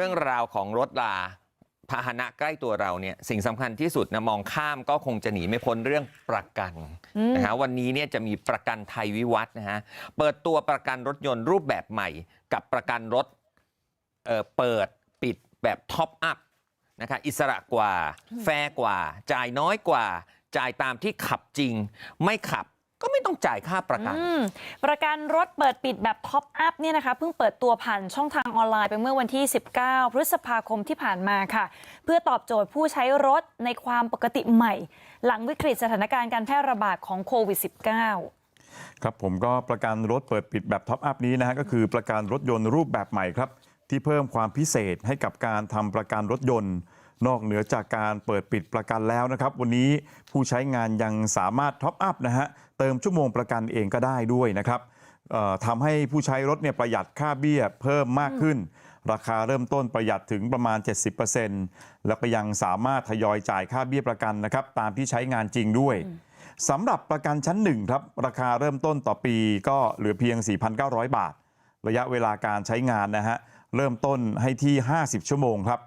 รื่องราวของรถลาพาหนะใกล้ตัวเราเนี่ยสิ่งสำคัญที่สุดนะมองข้ามก็คงจะหนีไม่พ้นเรื่องประกันอืมนะฮะวันนี้เนี่ยจะมีประกันไทยวิวัฒน์นะฮะเปิดตัวประกันรถยนต์รูปแบบใหม่ กับประกันรถเอ่อเปิดปิดแบบท็อปอัพนะคะอิสระกว่า แฟร์กว่า จ่ายน้อยกว่า จ่ายตามที่ขับจริง ไม่ขับ ก็ไม่ต้องจ่ายค่าประกันอืมประกันรถเปิดปิดแบบท็อปอัพเนี่ยนะคะเพิ่งเปิดตัวผ่านช่องทางออนไลน์ไปเมื่อวันที่ 19 พฤษภาคมที่ผ่านมาค่ะ เพื่อตอบโจทย์ผู้ใช้รถในความปกติใหม่ หลังวิกฤตสถานการณ์การแพร่ระบาดของโควิด -19 ครับผมก็ประกันรถเปิดปิดแบบท็อปอัพนี้นะฮะก็คือประกันรถยนต์รูปแบบใหม่ครับ ที่เพิ่มความพิเศษให้กับการทำประกันรถยนต์ นอกเหนือจากการเปิดปิดประกันแล้วนะครับ วันนี้ผู้ใช้งานยังสามารถท็อปอัพนะฮะเติมชั่วโมงประกันเองก็ได้ด้วยนะครับทำให้ผู้ใช้รถเนี่ยประหยัดค่าเบี้ยเพิ่มมากขึ้น ราคาเริ่มต้นประหยัดถึงประมาณ 70%แล้วก็ยังสามารถทยอยจ่ายค่าเบี้ยประกันนะครับตามที่ใช้งานจริงด้วยสำหรับประกันชั้นหนึ่งครับราคาเริ่มต้นต่อปีก็เหลือเพียง 4,900 บาท ระยะเวลาการใช้งานนะฮะเริ่มต้นให้ที่ 50 ชั่วโมงครับ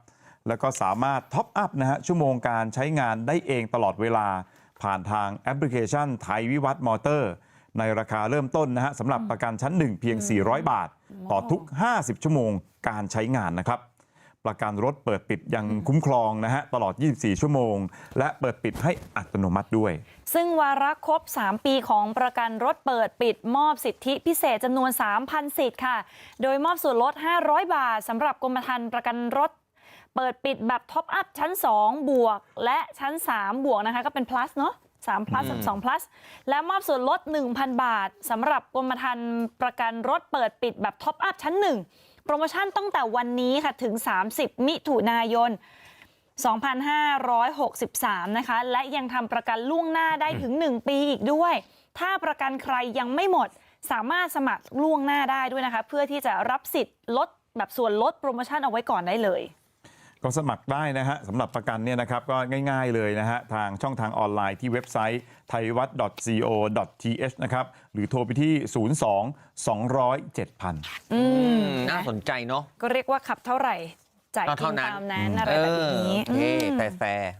แล้วก็สามารถท็อปอัพนะฮะชั่วโมงการใช้งานได้เองตลอดเวลา ผ่านทางแอปพลิเคชันไทยวิวัฒน์มอเตอร์ ในราคาเริ่มต้นนะฮะสำหรับประกันชั้น 1 เพียง 400 บาท ต่อทุก 50 ชั่วโมงการใช้งานนะครับ ประกันรถเปิดปิดยังคุ้มครองนะฮะตลอด 24 ชั่วโมง และเปิดปิดให้อัตโนมัติด้วย ซึ่งวาระครบ 3 ปีของประกันรถเปิดปิดมอบสิทธิพิเศษจำนวน 3,000 สิทธิ์ค่ะ โดยมอบส่วนลด 500 บาทสำหรับกรมธรรม์ประกันรถ เปิดปิดแบบท็อปอัพชั้น 2 บวก และชั้น 3 บวกนะคะ ก็เป็น plus เนาะ3 plus อืม2 plus และมอบส่วนลด 1,000 บาทสำหรับกรมธรรม์ประกันรถเปิดปิดแบบท็อปอัพชั้น 1 โปรโมชั่นตั้งแต่วันนี้ค่ะถึง 30 มิถุนายน 2,563 นะคะ และยังทำประกันล่วงหน้าได้ถึง 1 ปีอีกด้วย ถ้าประกันใครยังไม่หมด สามารถสมัครล่วงหน้าได้ด้วยนะคะ เพื่อที่จะรับสิทธิ์ลดแบบส่วนลดโปรโมชั่นเอาไว้ก่อนได้เลย ก็สมัครได้นะฮะสำหรับประกันเนี่ยนะครับก็ง่ายๆเลยนะฮะทางช่องทางออนไลน์ที่เว็บไซต์ไทยวัด .co.th นะครับหรือโทรไปที่ 02 200 7000 อืมน่าสนใจเนาะก็เรียกว่าขับเท่าไหร่จ่ายก็จริเท่างนั้นตามนั้นอะไรแบบนี้เอออืเท่มแต่แฟร์